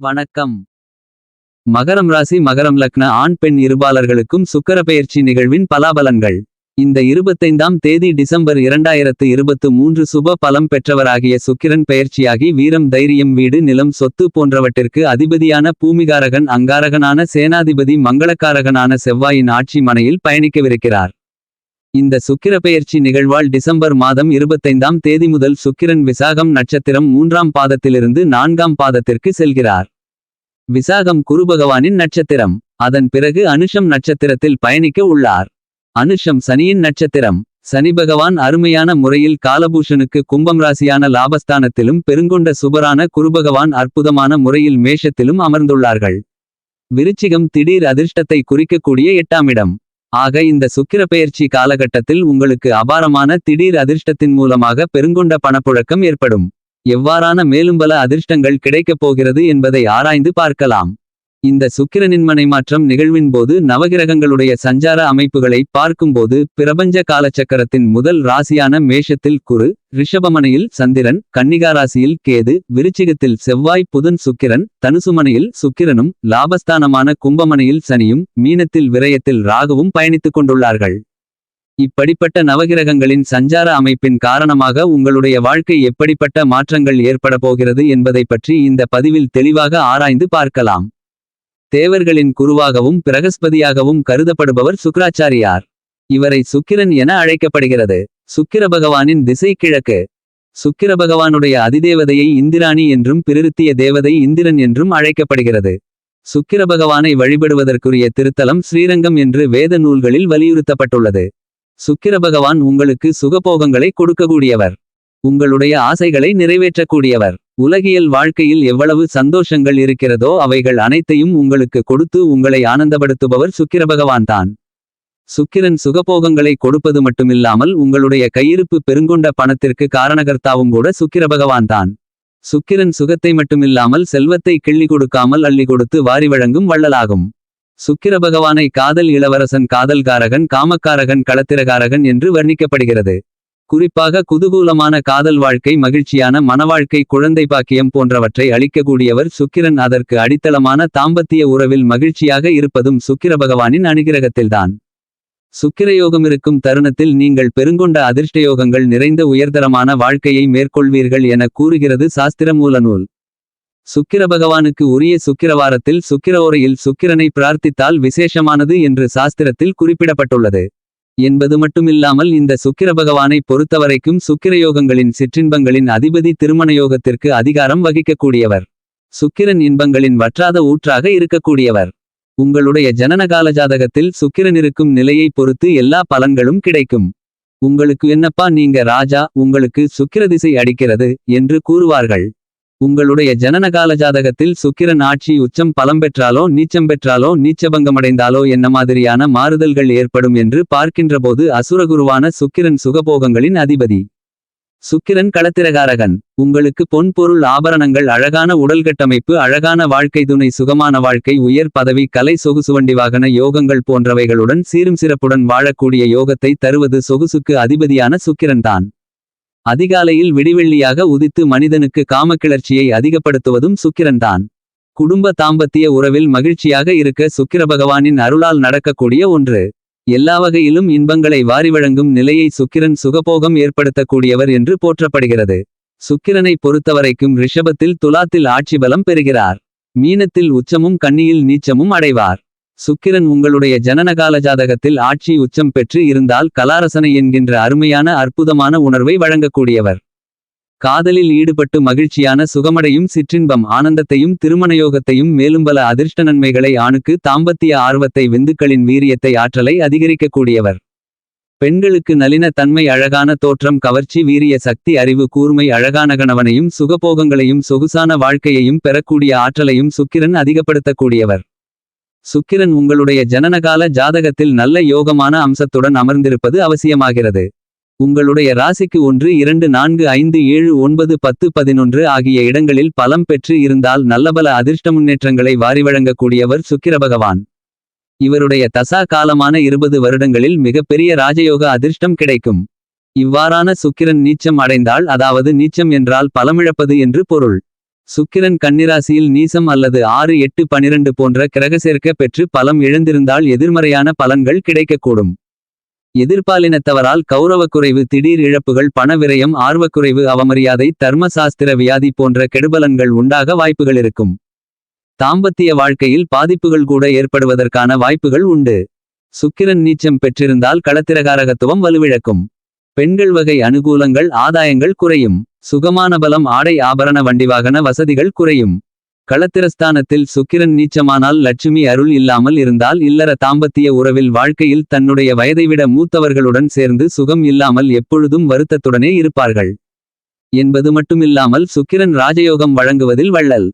வணக்கம். மகரம் ராசி மகரம் லக்ன ஆண் பெண் இருபாலர்களுக்கும் சுக்கர பயிற்சி நிகழ்வின் பலாபலன்கள். இந்த இருபத்தைந்தாம் தேதி டிசம்பர் இரண்டாயிரத்து இருபத்து மூன்று சுப பலம் பெற்றவராகிய சுக்கிரன் பெயர்ச்சியாகி வீரம் தைரியம் வீடு நிலம் சொத்து போன்றவற்றிற்கு அதிபதியான பூமிகாரகன் அங்காரகனான சேனாதிபதி மங்களக்காரகனான செவ்வாயின் ஆட்சி மனையில் பயணிக்கவிருக்கிறார். இந்த சுக்கிர பெயர்ச்சி நிகழ்வால் டிசம்பர் மாதம் இருபத்தைந்தாம் தேதி முதல் சுக்கிரன் விசாகம் நட்சத்திரம் மூன்றாம் பாதத்திலிருந்து நான்காம் பாதத்திற்கு செல்கிறார். விசாகம் குருபகவானின் நட்சத்திரம். அதன் பிறகு அனுஷம் நட்சத்திரத்தில் பயணிக்க உள்ளார். அனுஷம் சனியின் நட்சத்திரம். சனி பகவான் அருமையான முறையில் காலபூஷனுக்கு கும்பம் ராசியான லாபஸ்தானத்திலும் பெருங்கொண்ட சுபரான குருபகவான் அற்புதமான முறையில் மேஷத்திலும் அமர்ந்துள்ளார்கள். விருச்சிகம் திடீர் அதிர்ஷ்டத்தை குறிக்கக்கூடிய எட்டாம் இடம். ஆக இந்த சுக்கிர பெயர்ச்சி காலகட்டத்தில் உங்களுக்கு அபாரமான திடீர் அதிர்ஷ்டத்தின் மூலமாக பெருங்கொண்ட பணப்புழக்கம் ஏற்படும். எவ்வாறான மேலும் பல அதிர்ஷ்டங்கள் கிடைக்கப் போகிறது என்பதை ஆராய்ந்து பார்க்கலாம். இந்த சுக்கிரனின் மனைமாற்றம் நிகழ்வின் போது நவகிரகங்களுடைய சஞ்சார அமைப்புகளை பார்க்கும்போது பிரபஞ்ச காலச்சக்கரத்தின் முதல் ராசியான மேஷத்தில் குரு ரிஷபமனையில் சந்திரன் கன்னிகா ராசியில் கேது விருச்சிகத்தில் செவ்வாய் புதன் சுக்கிரன் தனுசுமனையில் சுக்கிரனும் லாபஸ்தானமான கும்பமனையில் சனியும் மீனத்தில் விரயத்தில் ராகுவும் பயணித்துக் கொண்டுள்ளார்கள். இப்படிப்பட்ட நவகிரகங்களின் சஞ்சார அமைப்பின் காரணமாக உங்களுடைய வாழ்க்கை எப்படிப்பட்ட மாற்றங்கள் ஏற்பட போகிறது என்பதை பற்றி இந்த பதிவில் தெளிவாக ஆராய்ந்து பார்க்கலாம். தேவர்களின் குருவாகவும் பிரகஸ்பதியாகவும் கருதப்படுபவர் சுக்ராச்சாரியார் இவரை சுக்கிரன் என அழைக்கப்படுகிறது. சுக்கிர பகவானின் திசை கிழக்கு சுக்கிர பகவானுடைய அதிதேவதையை இந்திராணி என்றும் பிரிருத்திய தேவதை இந்திரன் என்றும் அழைக்கப்படுகிறது. சுக்கிர பகவானை வழிபடுவதற்குரிய திருத்தலம் ஸ்ரீரங்கம் என்று வேத நூல்களில் வலியுறுத்தப்பட்டுள்ளது. சுக்கிர பகவான் உங்களுக்கு சுகபோகங்களை கொடுக்கக்கூடியவர். உங்களுடைய ஆசைகளை நிறைவேற்றக்கூடியவர். உலகியல் வாழ்க்கையில் எவ்வளவு சந்தோஷங்கள் இருக்கிறதோ அவைகள் அனைத்தையும் உங்களுக்கு கொடுத்து உங்களை ஆனந்தப்படுத்துபவர் சுக்கிர பகவான்தான் சுக்கிரன் சுகபோகங்களை கொடுப்பது மட்டுமில்லாமல் உங்களுடைய கையிருப்பு பெருங்கொண்ட பணத்திற்கு காரணகர்த்தாவும் கூட சுக்கிர பகவான்தான் சுக்கிரன் சுகத்தை மட்டுமில்லாமல் செல்வத்தை கிள்ளி கொடுக்காமல் அள்ளி கொடுத்து வாரி வழங்கும் வள்ளலாகும். சுக்கிர பகவானை காதல் இளவரசன் காதல்காரகன் காமக்காரகன் களத்திரகாரகன் என்று வர்ணிக்கப்படுகிறது. குறிப்பாக குதூகூலமான காதல் வாழ்க்கை மகிழ்ச்சியான மனவாழ்க்கை குழந்தை பாக்கியம் போன்றவற்றை அளிக்கக்கூடியவர் சுக்கிரன். அதற்கு அடித்தளமான தாம்பத்திய உறவில் மகிழ்ச்சியாக இருப்பதும் சுக்கிர பகவானின் அனுகிரகத்தில்தான். சுக்கிரயோகம் இருக்கும் தருணத்தில் நீங்கள் பெருங்கொண்ட அதிர்ஷ்டயோகங்கள் நிறைந்த உயர்தரமான வாழ்க்கையை மேற்கொள்வீர்கள் என கூறுகிறது சாஸ்திரமூல நூல் சுக்கிர பகவானுக்கு உரிய சுக்கிரவாரத்தில் சுக்கிரவோரையில் சுக்கிரனை பிரார்த்தித்தால் விசேஷமானது என்று சாஸ்திரத்தில் குறிப்பிடப்பட்டுள்ளது. என்பது மட்டுமில்லாமல் இந்த சுக்கிர பகவானை பொறுத்தவரைக்கும் சுக்கிரயோகங்களின் சிற்றின்பங்களின் அதிபதி திருமண யோகத்திற்கு அதிகாரம் வகிக்கக்கூடியவர். சுக்கிரன் இன்பங்களின் வற்றாத ஊற்றாக இருக்கக்கூடியவர். உங்களுடைய ஜனனகால ஜாதகத்தில் சுக்கிரன் இருக்கும் நிலையை பொறுத்து எல்லா பலன்களும் கிடைக்கும். உங்களுக்கு என்னப்பா நீங்க ராஜா உங்களுக்கு சுக்கிர திசை அடிக்கிறது என்று கூறுவார்கள். உங்களுடைய ஜனனகால ஜாதகத்தில் சுக்கிரன் ஆட்சி உச்சம் பலம் பெற்றாலோ நீச்சம் பெற்றாலோ நீச்சபங்கமடைந்தாலோ என்ன மாதிரியான மாறுதல்கள் ஏற்படும் என்று பார்க்கின்றபோது அசுரகுருவான சுக்கிரன் சுகபோகங்களின் அதிபதி. சுக்கிரன் களத்திரகாரகன். உங்களுக்கு பொன் பொருள் ஆபரணங்கள் அழகான உடல் கட்டமைப்பு அழகான வாழ்க்கை துணை சுகமான வாழ்க்கை உயர் பதவி கலை சொகுசுவண்டி வாகன யோகங்கள் போன்றவைகளுடன் சீரும் சிறப்புடன் வாழக்கூடிய யோகத்தை தருவது சொகுசுக்கு அதிபதியான சுக்கிரன்தான் அதிகாலையில் விடிவெள்ளியாக உதித்து மனிதனுக்கு காமக்கிளர்ச்சியை அதிகப்படுத்துவதும் சுக்கிரன்தான். குடும்ப தாம்பத்திய உறவில் மகிழ்ச்சியாக இருக்க சுக்கிர பகவானின் அருளால் நடக்கக்கூடிய ஒன்று. எல்லா வகையிலும் இன்பங்களை வாரி வழங்கும் நிலையை சுக்கிரன் சுகபோகம் ஏற்படுத்தக்கூடியவர் என்று போற்றப்படுகிறது. சுக்கிரனை பொறுத்தவரைக்கும் ரிஷபத்தில் துலாத்தில் ஆட்சி பலம் பெறுகிறார். மீனத்தில் உச்சமும் கன்னியில் நீச்சமும் அடைவார். சுக்கிரன் உங்களுடைய ஜனனகால ஜாதகத்தில் ஆட்சி உச்சம் பெற்று இருந்தால் கலாரசனை என்கின்ற அருமையான அற்புதமான உணர்வை வழங்கக்கூடியவர். காதலில் ஈடுபட்டு மகிழ்ச்சியான சுகமடையும் சிற்றின்பம் ஆனந்தத்தையும் திருமணயோகத்தையும் மேலும் பல அதிர்ஷ்ட நன்மைகளை ஆணுக்கு தாம்பத்திய ஆர்வத்தை விந்துக்களின் வீரியத்தை ஆற்றலை அதிகரிக்கக்கூடியவர். பெண்களுக்கு நளின தன்மை அழகான தோற்றம் கவர்ச்சி வீரிய சக்தி அறிவு கூர்மை அழகான கணவனையும் சுகபோகங்களையும் சொகுசான வாழ்க்கையையும் பெறக்கூடிய ஆற்றலையும் சுக்கிரன் அதிகப்படுத்தக்கூடியவர். சுக்கிரன் உங்களுடைய ஜனனகால ஜாதகத்தில் நல்ல யோகமான அம்சத்துடன் அமர்ந்திருப்பது அவசியமாகிறது. உங்களுடைய ராசிக்கு ஒன்று இரண்டு நான்கு ஐந்து ஏழு ஒன்பது பத்து பதினொன்று ஆகிய இடங்களில் பலம் பெற்று இருந்தால் நல்லபல அதிர்ஷ்ட முன்னேற்றங்களை வாரி வழங்கக்கூடியவர் சுக்கிர பகவான். இவருடைய தசா காலமான இருபது வருடங்களில் மிகப்பெரிய ராஜயோக அதிர்ஷ்டம் கிடைக்கும். இவ்வாறான சுக்கிரன் நீச்சம் அடைந்தால் அதாவது நீச்சம் என்றால் பலமிழப்பது என்று பொருள். சுக்கிரன் கன்னிராசியில் நீசம் அல்லது ஆறு எட்டு பனிரெண்டு போன்ற கிரகசேர்க்க பெற்று பலம் இழந்திருந்தால் எதிர்மறையான பலன்கள் கிடைக்கக்கூடும். எதிர்பாலினத்தவரால் கௌரவக்குறைவு திடீர் இழப்புகள் பண விரயம் ஆர்வக்குறைவு அவமரியாதை தர்மசாஸ்திர வியாதி போன்ற கெடுபலன்கள் உண்டாக வாய்ப்புகள் இருக்கும். தாம்பத்திய வாழ்க்கையில் பாதிப்புகள் கூட ஏற்படுவதற்கான வாய்ப்புகள் உண்டு. சுக்கிரன் நீச்சம் பெற்றிருந்தால் களத்திரகாரகத்துவம் வலுவிழக்கும். பெண்கள் வகை அனுகூலங்கள் ஆதாயங்கள் குறையும். சுகமான பலம் ஆடை ஆபரண வண்டிவாகன வசதிகள் குறையும். களத்திரஸ்தானத்தில் சுக்கிரன் நீச்சமானால் லட்சுமி அருள் இல்லாமல் இருந்தால் இல்லற தாம்பத்திய உறவில் வாழ்க்கையில் தன்னுடைய வயதைவிட மூத்தவர்களுடன் சேர்ந்து சுகம் இல்லாமல் எப்பொழுதும் வருத்தத்துடனே இருப்பார்கள். என்பது மட்டுமில்லாமல் சுக்கிரன் ராஜயோகம் வழங்குவதில் வள்ளல்.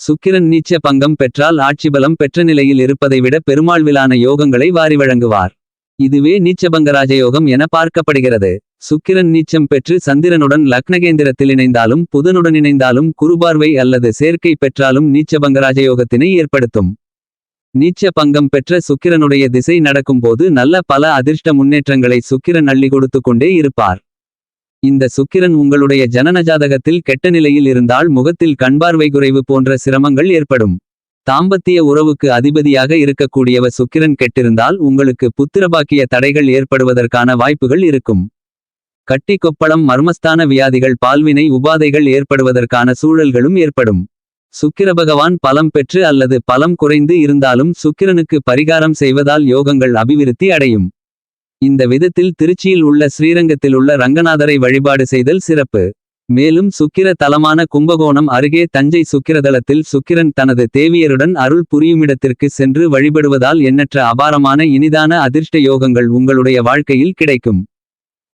சுக்கிரன் நீச்ச பங்கம் பெற்றால் ஆட்சிபலம் பெற்ற நிலையில் இருப்பதை விட பெருமாள்விலான யோகங்களை வாரி வழங்குவார். இதுவே நீச்சபங்க ராஜயோகம் என பார்க்கப்படுகிறது. சுக்கிரன் நீச்சம் பெற்று சந்திரனுடன் லக்னகேந்திரத்தில் இணைந்தாலும் புதனுடன் இணைந்தாலும் குருபார்வை அல்லது சேர்க்கை பெற்றாலும் நீச்ச பங்கராஜயோகத்தினை ஏற்படுத்தும். நீச்ச பங்கம் பெற்ற சுக்கிரனுடைய திசை நடக்கும்போது நல்ல பல அதிர்ஷ்ட முன்னேற்றங்களை சுக்கிரன் அள்ளி கொடுத்து கொண்டே இருப்பார். இந்த சுக்கிரன் உங்களுடைய ஜனன ஜாதகத்தில் கெட்ட நிலையில் இருந்தால் முகத்தில் கண்பார்வை குறைவு போன்ற சிரமங்கள் ஏற்படும். தாம்பத்திய உறவுக்கு அதிபதியாக இருக்கக்கூடியவ சுக்கிரன் கெட்டிருந்தால் உங்களுக்கு புத்திரபாக்கிய தடைகள் ஏற்படுவதற்கான வாய்ப்புகள் இருக்கும். கட்டி கொப்பளம் மர்மஸ்தான வியாதிகள் பால்வினை உபாதைகள் ஏற்படுவதற்கான சூழல்களும் ஏற்படும். சுக்கிர பகவான் பலம் பெற்று அல்லது பலம் குறைந்து இருந்தாலும் சுக்கிரனுக்கு பரிகாரம் செய்வதால் யோகங்கள் அபிவிருத்தி அடையும். இந்த விதத்தில் திருச்சியில் உள்ள ஸ்ரீரங்கத்தில் உள்ள ரங்கநாதரை வழிபாடு செய்தல் சிறப்பு. மேலும் சுக்கிர தலமான கும்பகோணம் அருகே தஞ்சை சுக்கிரதலத்தில் சுக்கிரன் தனது தேவியருடன் அருள் புரியுமிடத்திற்கு சென்று வழிபடுவதால் எண்ணற்ற அபாரமான இனிதான அதிர்ஷ்ட யோகங்கள் உங்களுடைய வாழ்க்கையில் கிடைக்கும்.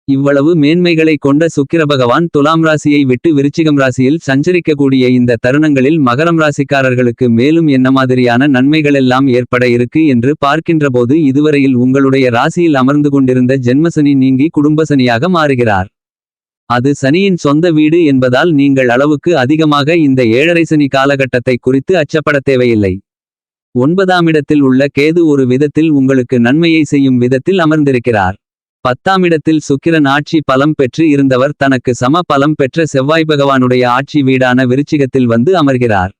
இவ்வளவு மேன்மைகளை கொண்ட சுக்கிர பகவான் துலாம் ராசியை விட்டு விருச்சிகம் ராசியில் சஞ்சரிக்கக்கூடிய இந்த தருணங்களில் மகரம் ராசிக்காரர்களுக்கு மேலும் என்ன மாதிரியான நன்மைகளெல்லாம் ஏற்பட இருக்கு என்று பார்க்கின்றபோது இதுவரையில் உங்களுடைய ராசியில் அமர்ந்து கொண்டிருந்த ஜென்மசனி நீங்கி குடும்பசனியாக மாறுகிறார். அது சனியின் சொந்த வீடு என்பதால் நீங்கள் அளவுக்கு அதிகமாக இந்த ஏழரை சனி காலகட்டத்தை குறித்து அச்சப்பட தேவையில்லை. ஒன்பதாமிடத்தில் உள்ள கேது ஒரு விதத்தில் உங்களுக்கு நன்மையை செய்யும் விதத்தில் அமர்ந்திருக்கிறார். பத்தாமிடத்தில் சுக்கிரன் ஆட்சி பலம் பெற்று இருந்தவர் தனக்கு சம பலம் பெற்ற செவ்வாய் பகவானுடைய ஆட்சி வீடான விருச்சிகத்தில் வந்து அமர்கிறார்.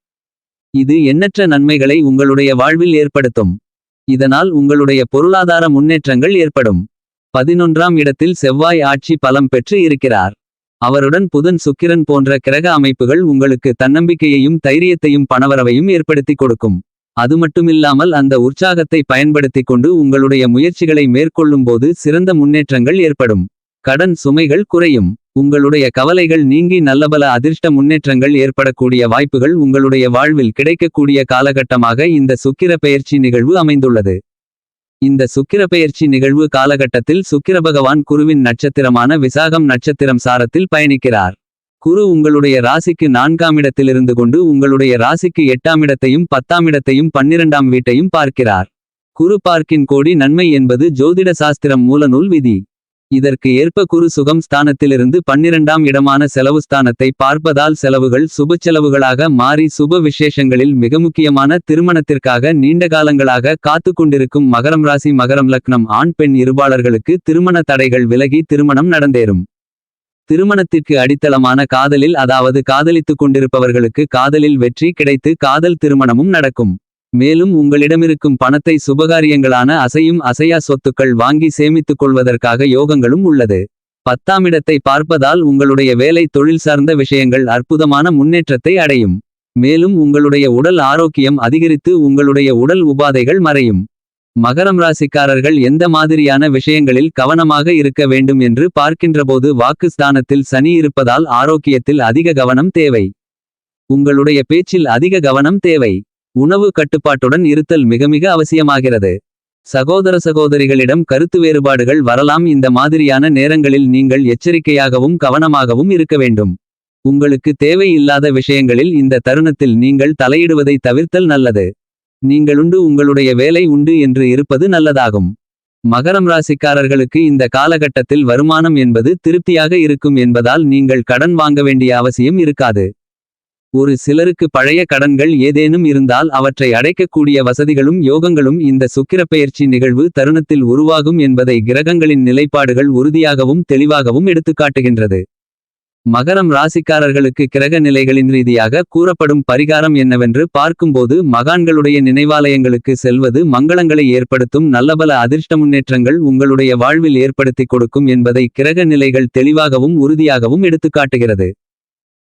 இது எண்ணற்ற நன்மைகளை உங்களுடைய வாழ்வில் ஏற்படுத்தும். இதனால் உங்களுடைய பொருளாதார முன்னேற்றங்கள் ஏற்படும். பதினொன்றாம் இடத்தில் செவ்வாய் ஆட்சி பலம் பெற்று இருக்கிறார். அவருடன் புதன் சுக்கிரன் போன்ற கிரக அமைப்புகள் உங்களுக்கு தன்னம்பிக்கையையும் தைரியத்தையும் பணவரவையும் ஏற்படுத்தி கொடுக்கும். அது மட்டுமில்லாமல் அந்த உற்சாகத்தை பயன்படுத்திக் கொண்டு உங்களுடைய முயற்சிகளை மேற்கொள்ளும்போது சிறந்த முன்னேற்றங்கள் ஏற்படும். கடன் சுமைகள் குறையும். உங்களுடைய கவலைகள் நீங்கி நல்லபல அதிர்ஷ்ட முன்னேற்றங்கள் ஏற்படக்கூடிய வாய்ப்புகள் உங்களுடைய வாழ்வில் கிடைக்கக்கூடிய காலகட்டமாக இந்த சுக்கிர பெயர்ச்சி நிகழ்வு அமைந்துள்ளது. இந்த சுக்கிர பெயர்ச்சி நிகழ்வு காலகட்டத்தில் சுக்கிர பகவான் குருவின் நட்சத்திரமான விசாகம் நட்சத்திரம் சாரத்தில் பயணிக்கிறார். குரு உங்களுடைய ராசிக்கு நான்காம் இடத்திலிருந்து கொண்டு உங்களுடைய ராசிக்கு எட்டாம் இடத்தையும் பத்தாம் இடத்தையும் பன்னிரண்டாம் வீட்டையும் பார்க்கிறார். குரு பார்க்கின் கோடி நன்மை என்பது ஜோதிட சாஸ்திரம் மூலநூல் விதி. இதற்கு ஏற்ப குரு சுகம் ஸ்தானத்திலிருந்து பன்னிரண்டாம் இடமான செலவு ஸ்தானத்தை பார்ப்பதால் செலவுகள் சுப செலவுகளாக மாறி சுப விசேஷங்களில் மிக முக்கியமான திருமணத்திற்காக நீண்ட காலங்களாக காத்து கொண்டிருக்கும் மகரம் ராசி மகரம் லக்னம் ஆண் பெண் இருபாளர்களுக்கு திருமண தடைகள் விலகி திருமணம் நடந்தேறும். திருமணத்திற்கு அடித்தளமான காதலில் அதாவது காதலித்துக் கொண்டிருப்பவர்களுக்கு காதலில் வெற்றி கிடைத்து காதல் திருமணமும் நடக்கும். மேலும் உங்களிடமிருக்கும் பணத்தை சுபகாரியங்களான அசையும் அசையா சொத்துக்கள் வாங்கி சேமித்துக் கொள்வதற்காக யோகங்களும் உள்ளது. பத்தாமிடத்தை பார்ப்பதால் உங்களுடைய வேலை தொழில் சார்ந்த விஷயங்கள் அற்புதமான முன்னேற்றத்தை அடையும். மேலும் உங்களுடைய உடல் ஆரோக்கியம் அதிகரித்து உங்களுடைய உடல் உபாதைகள் மறையும். மகரம் ராசிக்காரர்கள் எந்த மாதிரியான விஷயங்களில் கவனமாக இருக்க வேண்டும் என்று பார்க்கின்றபோது வாக்கு ஸ்தானத்தில் சனி இருப்பதால் ஆரோக்கியத்தில் அதிக கவனம் தேவை. உங்களுடைய பேச்சில் அதிக கவனம் தேவை. உணவு கட்டுப்பாட்டுடன் இருத்தல் மிக மிக அவசியமாகிறது. சகோதர சகோதரிகளிடம் கருத்து வேறுபாடுகள் வரலாம். இந்த மாதிரியான நேரங்களில் நீங்கள் எச்சரிக்கையாகவும் கவனமாகவும் இருக்க வேண்டும். உங்களுக்கு தேவையில்லாத விஷயங்களில் இந்த தருணத்தில் நீங்கள் தலையிடுவதை தவிர்த்தல் நல்லது. நீங்களுண்டு உங்களுடைய வேலை உண்டு என்று இருப்பது நல்லதாகும். மகரம் ராசிக்காரர்களுக்கு இந்த காலகட்டத்தில் வருமானம் என்பது திருப்தியாக இருக்கும் என்பதால் நீங்கள் கடன் வாங்க வேண்டிய அவசியம் இருக்காது. ஒரு சிலருக்கு பழைய கடன்கள் ஏதேனும் இருந்தால் அவற்றை அடைக்கக்கூடிய வசதிகளும் யோகங்களும் இந்த சுக்கிரப்பெயர்ச்சி நிகழ்வு தருணத்தில் உருவாகும் என்பதை கிரகங்களின் நிலைப்பாடுகள் உறுதியாகவும் தெளிவாகவும் எடுத்துக்காட்டுகின்றது. மகரம் ராசிக்காரர்களுக்கு கிரக நிலைகளின் ரீதியாக கூறப்படும் பரிகாரம் என்னவென்று பார்க்கும்போது மகான்களுடைய நினைவாலயங்களுக்கு செல்வது மங்களங்களை ஏற்படுத்தும் நல்லபல அதிர்ஷ்ட முன்னேற்றங்கள் உங்களுடைய வாழ்வில் ஏற்படுத்திக் கொடுக்கும் என்பதை கிரக நிலைகள் தெளிவாகவும் உறுதியாகவும் எடுத்துக்காட்டுகிறது.